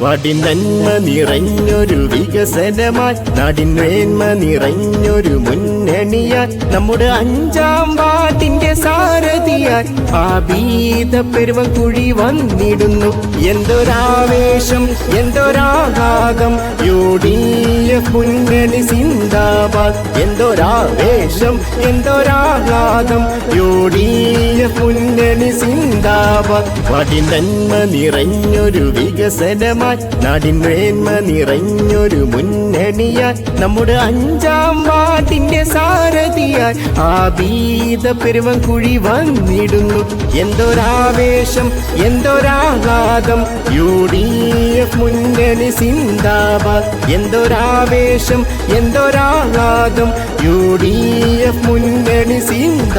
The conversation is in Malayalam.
വടി നന്മ നിറഞ്ഞൊരു വികസനമായി നാടിന്മേന്മ നിറഞ്ഞൊരു മുന്നണിയായി. നമ്മുടെ അഞ്ചാം വാട്ടിന്റെ സാരഥിയായി ആബീത പെരുവക്കുഴി വന്നിടുന്നു. എന്തൊരാവേശം എന്തൊരാഘാതം യു മുന്നണി സിന്ദാബാദ്. എന്തൊരാവേശം എന്തൊരാഘാതം യു വടി നന്മ നിറഞ്ഞൊരു വികസനമായി നാടിൻ മേന്മ നിറഞ്ഞൊരു മുന്നണിയായി നമ്മുടെ അഞ്ചാം വാർഡിന്റെ സാരഥിയായി ആബീത പെരുവൻകുഴി വന്നിടുന്നു. എന്തൊരാവേശം എന്തൊരാഘാതം യു ഡി എഫ് മുന്നണി സിന്ദാബാദ്. എന്തൊരാവേശം എന്തൊരാഘാതം യു ഡി എഫ് മുന്നണി സിന്ദാബാദ്